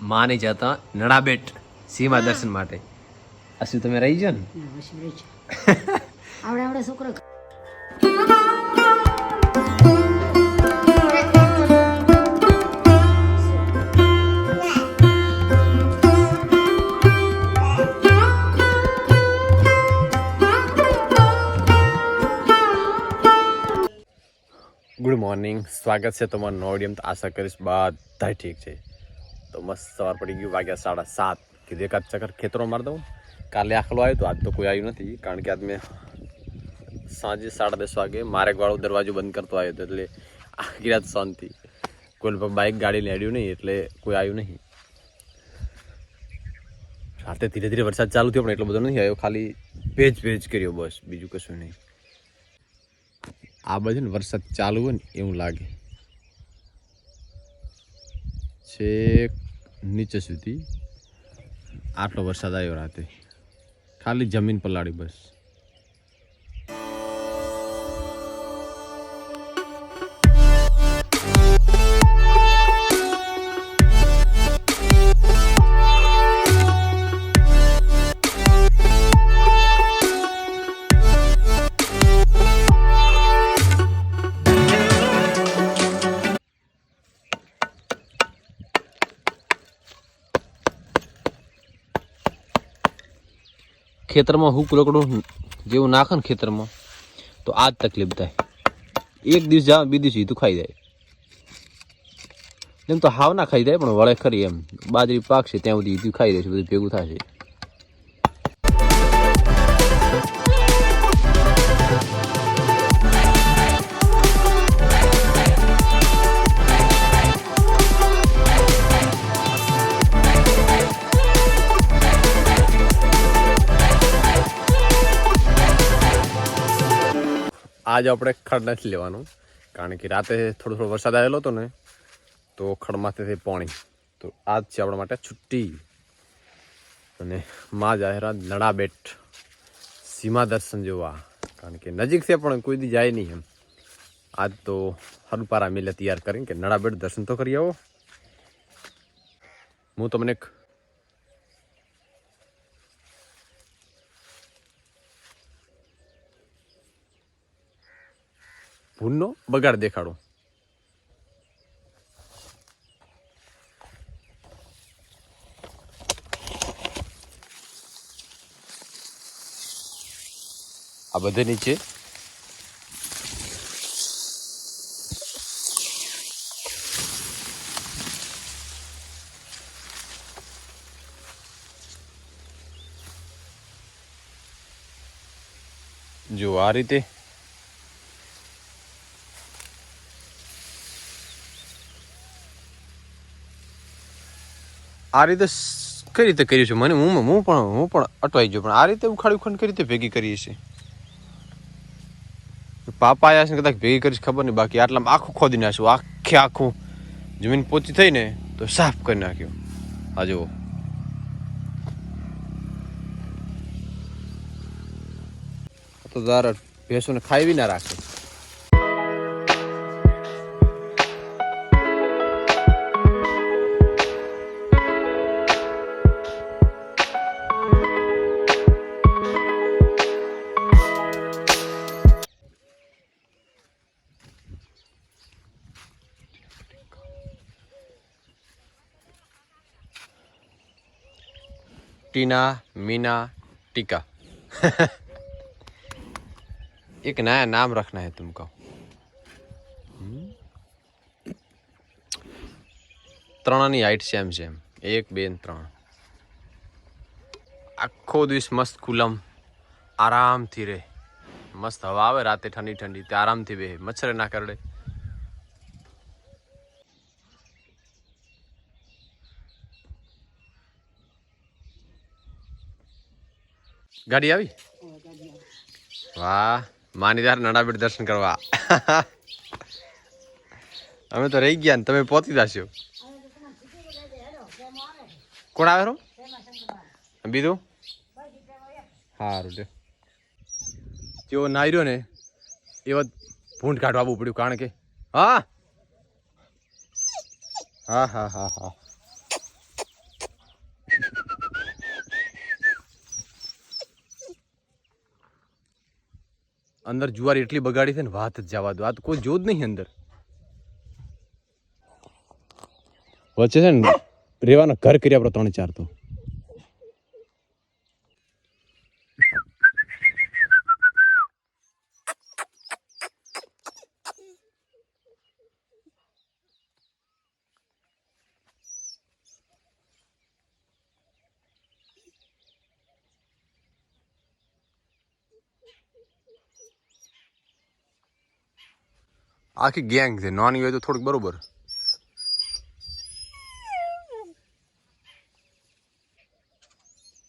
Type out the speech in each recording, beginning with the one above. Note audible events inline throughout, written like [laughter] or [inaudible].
માને જતા નડાબેટ સીમા દર્શન માટે. આ તમે રહી જાઓ ને? [laughs] આવડે આવડે છોકરો ગુડ મોર્નિંગ સ્વાગત છે તમારું નોડિયમ તો આશા કરીશ બધા ઠીક છે. તો મસ્ત સવાર પડી ગયું, વાગ્યા સાડા સાત. કીધું એકાદ ચક્કર ખેતરો મારી દઉં. કાલે આખલો આવ્યો તો આજ તો કોઈ આવ્યું નથી, કારણ કે આજ મેં સાંજે સાડા દસ વાગે મારેકવાળો દરવાજો બંધ કરતો આવ્યો હતો, એટલે આખી રાત શાંતિ. કોઈ બાઇક ગાડી લેડ્યું નહીં, એટલે કોઈ આવ્યું નહીં. રાતે ધીરે ધીરે વરસાદ ચાલુ થયો, પણ એટલો બધો નથી આવ્યો, ખાલી ભેજ ભેજ કર્યો બસ, બીજું કશું નહીં. આ બાજુ ને વરસાદ ચાલુ હોય ને એવું લાગે. છેક નીચે સુધી આટલો વરસાદ આવ્યો રાતે. ખાલી જમીન પલાળી બસ. ખેતરમાં હું લકડું જેવું નાખે ને ખેતરમાં, તો આ જ તકલીફ થાય. એક દિવસ જાવ બીજું દિવસ હીધું ખાઈ જાય. એમ તો હાવ ના ખાઈ જાય, પણ વળે ખરી એમ. બાજરી પાકશે, ત્યાં સુધી હીધું ખાઈ રહેશે બધું ભેગું થશે. આજ આપણે ખડ નથી લેવાનું, કારણ કે રાતે થોડો થોડો વરસાદ આવેલો હતો ને, તો ખડમાંથી પાણી. તો આજ છે આપણા માટે છુટ્ટી. અને મા જાહેરાત નડાબેટ સીમા દર્શન જોવા. કારણ કે નજીક છે પણ કોઈ દી જાય નહીં એમ. આજ તો હરુપારા મિલે તૈયાર કરીને કે નડાબેટ દર્શન તો કરી આવો. હું તમને ભૂલનો બગાડ દેખાડો. આ બધે નીચે. જો આ રીતે આ રીતે કઈ રીતે કર્યું છે? મને, હું હું પણ હું પણ અટવાઈ ગયો, પણ આ રીતે ઉખાડી ઉખાડ કઈ રીતે ભેગી કરીએ છીએ? પાપા આયા છે કદાચ ભેગી કરીશ, ખબર નહીં, બાકી આટલામાં આખું ખોદી નાખ્યું આખે આખું. જમીન પોચી થઈ ને તો સાફ કરી નાખ્યું. આ જુઓ. તો તારા ભેંસોને ખાઈ બી ના રાખે. टीना मीना टीका एक नया नाम रखना है तुमको हम्म? ત્રણની હાઈટ સેમ સેમ એક બે ને ત્રણ આખો દિવસ મસ્ત કુલમ આરામથી રહે મસ્ત હવા આવે રાતે ઠંડી ઠંડી તે આરામથી બે મચ્છરે ના કરડે ગાડી આવી? વાહ માની ત્યારે નડાબેટ દર્શન કરવા. અમે તો રહી ગયા ને, તમે પહોંચી જશો. કોણ આવે રો બીજું? સારું લે જેવો નાયરો ને, એવો ભૂંડ કાઢવા આવવું પડ્યું, કારણ કે. હા? હા હા હા હા. અંદર જુવારી એટલી બગાડી છે ને, વાત જ જવા દો. આ તો કોઈ જોત નહીં અંદર. વચ્ચે છે ને રેવાના ઘર કર્યા આપણે ત્રણ ચાર તો. આખી ગેંગ છે. નાની હોય તો થોડુંક બરોબર.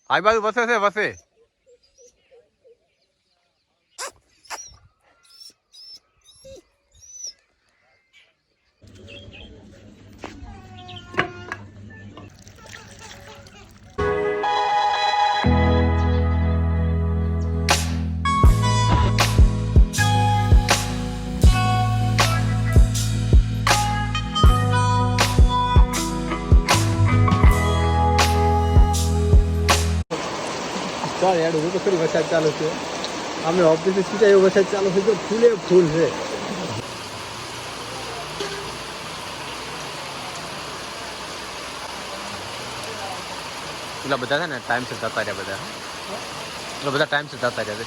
આ બાજુ વસે છે વસે. ચાલ યાર હું તો વરસાદ ચાલુ છે અમે ઓફિસે સીધા એવો વરસાદ ચાલુ છે તો ફૂલે ફૂલ છે. પેલા બધા છે ને ટાઈમથી જતા રહ્યા બધા. એટલા બધા ટાઈમ સર જતા રહ્યા છે.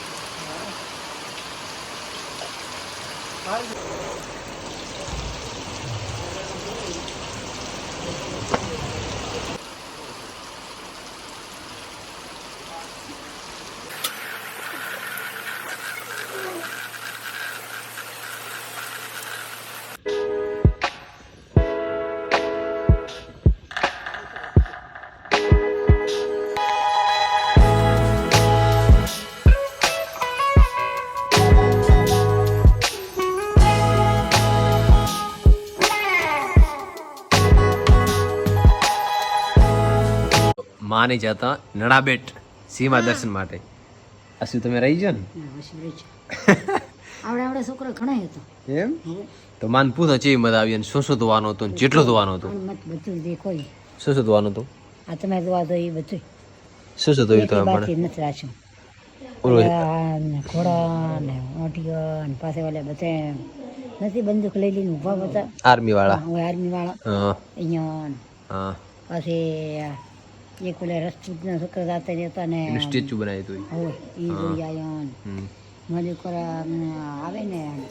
માને જતા નડાબેટ સીમા દર્શન માટે. અસુ તમે રહી જાઓ ને? આવડે આવડે છોકરો ઘણા હતો. એમ? તો માન પૂછો ચેવી મજા આવી અને શું શું ધોવાનું હતું ને જેટલું ધોવાનું હતું? બધું ઈ. શું શું ધોવાનું હતું? આ તમે ધોવા તો એ બધું શું શું ધોયું તમે બાકી નથી રાખ્યું. ઘોડા ને ઓટીઓ ને પાસે ઓલે બધે નથી બંદૂક લઈ લઈને બધા આર્મી વાળા આર્મી વાળા અહીંયા પછી એક ઓલે રસ્તુના છોકરા જાતે રહેતા ને સ્ટેચ્યુ બનાવ્યું હતું હોય ઈ જોઈ આયા ને. હમ. આવે ને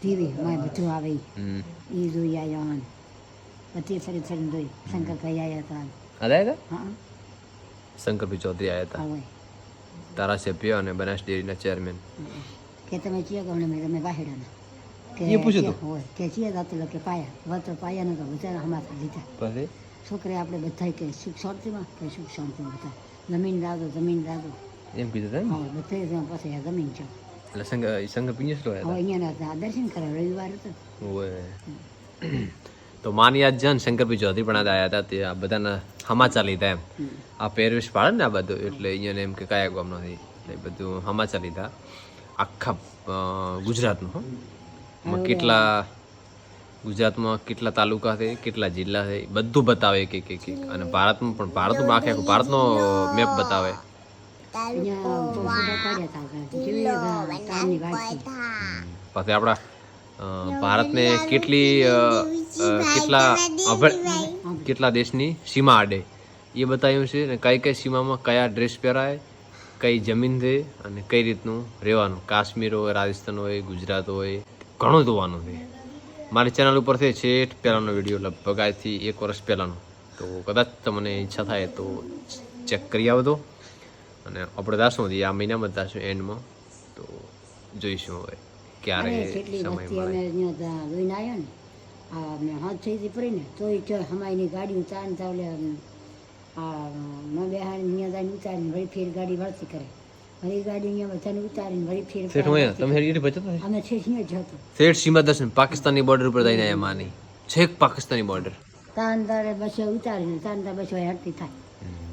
ટીવી માં બધું આવે. હમ. જોઈ આયા પછી ફરી ફરી જોઈ શંકરભાઈ આવ્યા હતા આદાય હતા હા. શંકરભાઈ ચૌધરી આવ્યા હતા હોય ધારાસભ્ય અને બનાસ ડેરીના ચેરમેન. કે તમે ચિયા ગમણે મેં તમે બાહેડાના કે એ પૂછ્યું કે ચિયા જાતે કે પાયા. વત્ર પાયા નતો બચારા હમાતા લીધા. પછી? છોકરે આપણે બધા કહે સુખ શાંતિમાં? કે સુખ શાંતિમાં બધા જમીન રાધો જમીન રાધો એમ કીધું હતું હવે બધે ત્યાં જમીન છે. એટલે પિંજસ લો હવે અહીંયા દર્શન કરે રવિવાર હતો. ઓય. તો માની યાદ છે ને શંકરભાઈ ચૌધરી પણ આવ્યા હતા તે આ બધાના સમાચાર લીધા એમ. આ પહેરવેશ પાડે ને આ બધું એટલે અહીંયા એમ કે કયા ગામ નથી એટલે બધું સમાચાર લીધા. આખા ગુજરાતનું હો. કેટલા ગુજરાતમાં કેટલા તાલુકા છે, કેટલા જિલ્લા છે બધું બતાવે એક એક એક અને ભારતમાં પણ, ભારતનું આખે ભારતનો મેપ બતાવે. પછી આપણા ભારતને કેટલી કેટલા કેટલા દેશની સીમા આડે. એ બતાવ્યું છે અને કઈ કઈ સીમામાં કયા ડ્રેસ પહેરાય, કઈ જમીન છે અને કઈ રીતનું રહેવાનું. કાશ્મીર હોય, રાજસ્થાન હોય, ગુજરાત હોય, ઘણું જોવાનું છે. મારી ચેનલ ઉપર છે છેઠ પહેલાંનો વીડિયો લગભગ આજથી એક વર્ષ પહેલાંનો. તો કદાચ તમને ઈચ્છા થાય તો ચેક કરી આવજો. અને આપણે દાશું આ મહિનામાં દાશું એન્ડમાં તો જોઈશું હવે ક્યારે સમય ત્યાં ને. હાથ થઈ હતી તોય હમાયની ગાડી ઉતારીને તો ઓલે અમ, આ મેં અહીંયા જઈને ઉતારીને વળી ફેર ગાડી વળતી કરે. શેઠ હું તમે બચત અમે શેઠ સીમા દર્શન પાકિસ્તાનની બોર્ડર ઉપર જઈને આયા માની. છેક પાકિસ્તાની બોર્ડર તાન તારે બસ ઉતારીને તાન તાર બસ હરતી થાય.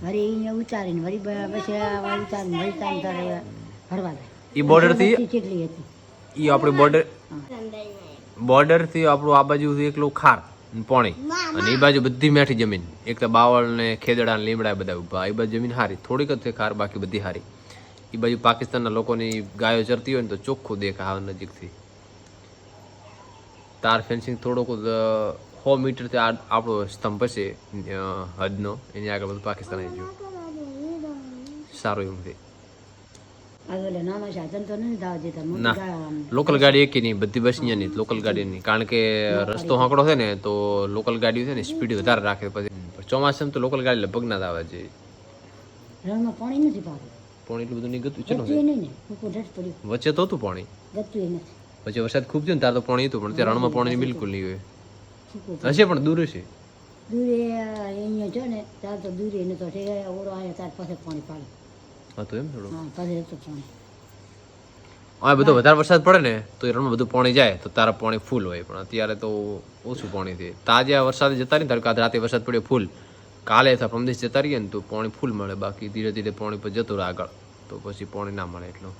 વળી અહીંયા ઉતારીને વળી બસ ઉતારીને વળી તાન તારે ફરવા જાય એ બોર્ડરથી કેટલી હતી? એ આપણી બોર્ડર બોર્ડરથી આપણું આ બાજુ એકલું ખાર પોણી. અને એ બાજુ બધી મેઠી જમીન. એક તો બાવળ ને ખેદડા ને લીમડા બધા ઊભા. એ બાજુ જમીન હારી. થોડીક જ છે ખાર બાકી બધી હારી. એ બાજુ પાકિસ્તાનના લોકોની ગાયો ચરતી હોય ને તો ચોખ્ખું દેખાય નજીકથી. તાર ફેન્સિંગ થોડોક સો મીટરથી આ આપણો સ્તંભ છે હદનો. એની આગળ બધું પાકિસ્તાન આવી ગયું. સારું એવું છે. લોકલ ગાડી એકી નહીં બધી બસ અહીંયા નહીં લોકલ ગાડી નહીં કારણ કે રસ્તો હાંકડો છે ને તો લોકલ ગાડીઓ છે ને સ્પીડ વધારે રાખે પછી. ચોમાસામાં તો લોકલ ગાડી લગભગ ના આવે છે રણમાં પાણી નથી પાતું. પાણી એટલું બધું નહીં ગતું છે ને વચ્ચે તો હતું પાણી? વચ્ચે વરસાદ ખૂબ થયો ને ત્યારે તો પાણી હતું પણ ત્યાં રણમાં પાણી બિલકુલ નહીં હોય. હશે પણ દૂર હશે. દૂરે અહીંયા જો ને ત્યારે તો દૂરે ને તો ઠેર ઓળો ત્યાર પાસે પાણી પાડે. હા તો એમ થોડું. હા પાસે હતું પાણી. હવે બધો વધારે વરસાદ પડે ને તો એ રણમાં બધું પાણી જાય તો તારા પાણી ફૂલ હોય પણ અત્યારે તો ઓછું પાણી થાય તાજે આ વરસાદ જતા રહી ને તારે રાતે વરસાદ પડ્યો ફૂલ કાલે અથવા પ્રમદેશ જતા રહીએ ને તો પાણી ફૂલ મળે બાકી ધીરે ધીરે પાણી પર જતો રહે આગળ. તો પછી પાણી ના મળે એટલું.